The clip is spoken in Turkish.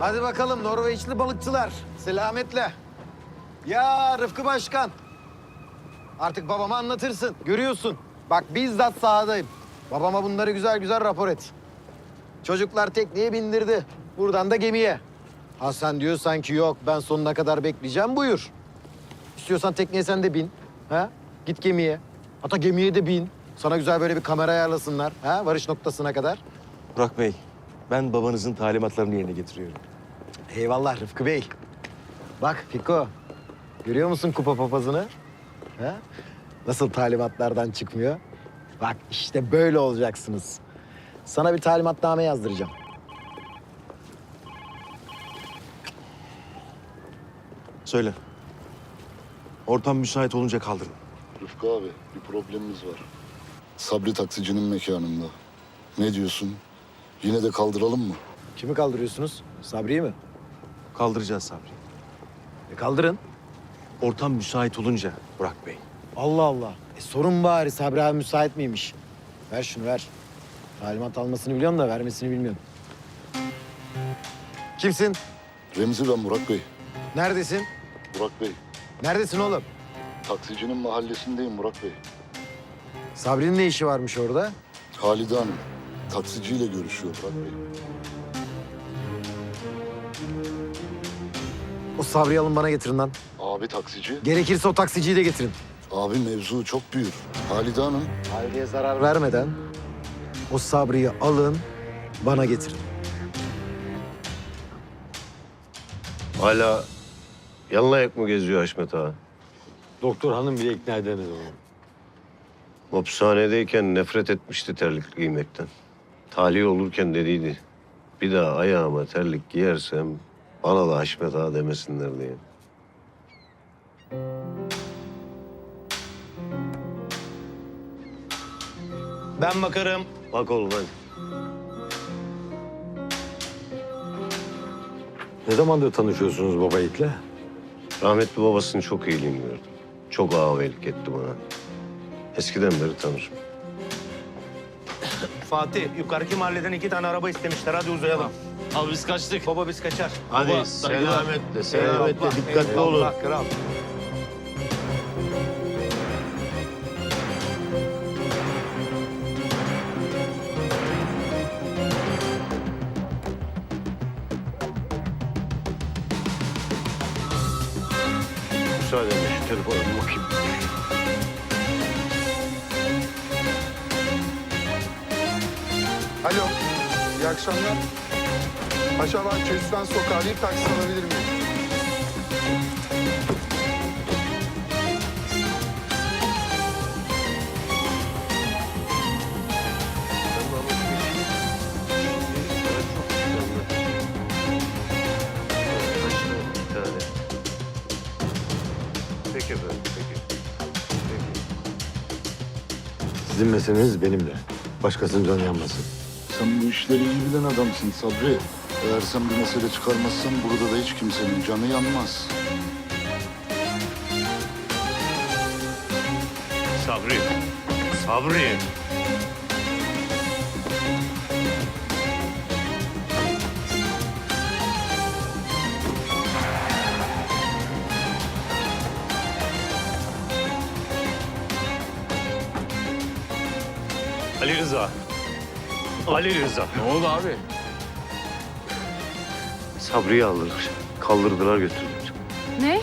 Hadi bakalım Norveçli balıkçılar. Selametle. Ya Rıfkı Başkan. Artık babama anlatırsın. Görüyorsun. Bak bizzat sahadayım. Babama bunları güzel güzel rapor et. Çocuklar tekneye bindirdi. Buradan da gemiye. Ha sen diyorsan ki yok ben sonuna kadar bekleyeceğim buyur. İstiyorsan tekneye sen de bin. Ha? Git gemiye. Hatta gemiye de bin. Sana güzel böyle bir kamera ayarlasınlar. Ha? Varış noktasına kadar. Burak Bey, ben babanızın talimatlarını yerine getiriyorum. Eyvallah Rıfkı Bey. Bak Fiko, görüyor musun kupa papazını? Ha? Nasıl talimatlardan çıkmıyor? Bak işte böyle olacaksınız. Sana bir talimatname yazdıracağım. Söyle. Ortam müsait olunca kaldırın. Rıfkı abi bir problemimiz var. Sabri taksicinin mekanında. Ne diyorsun? Yine de kaldıralım mı? Kimi kaldırıyorsunuz? Sabri'yi mi? Kaldıracağız Sabri. E kaldırın. Ortam müsait olunca Burak Bey. Allah Allah. E sorun bari Sabri abi müsait miymiş? Ver şunu ver. Talimat almasını biliyorum da vermesini bilmiyorum. Kimsin? Remzi ben Burak Bey. Neredesin? Burak Bey. Neredesin oğlum? Taksicinin mahallesindeyim Burak Bey. Sabri'nin ne işi varmış orada? Halide Hanım. Taksiciyle görüşüyor Burak Bey. O Sabri'yi alın bana getirin lan. Abi taksici. Gerekirse o taksiciyi de getirin. Abi mevzu çok büyük. Halide Hanım. Halide'ye zarar vermeden o Sabri'yi alın bana getirin. Hala yalın ayak mı geziyor Haşmet Ağa? Doktor hanım bile ikna edemedi onu. Hapishanedeyken nefret etmişti terlik giymekten. Tahliye olurken dediydi. Bir daha ayağıma terlik giyersem bana da Haşmet Ağa demesinler diye. Ben bakarım. Bak oğlum hadi. Ne zamandır tanışıyorsunuz baba itle? Rahmetli babasını çok iyiliğini gördüm. Çok ağabeylik etti bana. Eskiden beri tanırım. Fatih, yukarıki mahalleden iki tane araba istemişler. Hadi uzayalım. Abi biz kaçtık. Baba biz kaçar. Hadi Baba, selametle, selametle Eyvallah, dikkatli olun. eyvallah, Kral. Müsaadenle şu telefona bir bakayım. Alo, iyi akşamlar. Acaba Kestan Sokağı bir taksi alabilir miyim? Peki efendim, peki. Peki. Sizin meseleniz benimle. Başkasının canı yanmasın. Sen bu işleri iyi bilen adamsın Sabri. Eğer sen bir mesele çıkarmazsan burada da hiç kimsenin canı yanmaz. Sabri. Sabri. Ali Rıza. Ali Rıza. Ne oldu abi? Sabri'yi aldılar. Kaldırdılar götürdüler. Ne?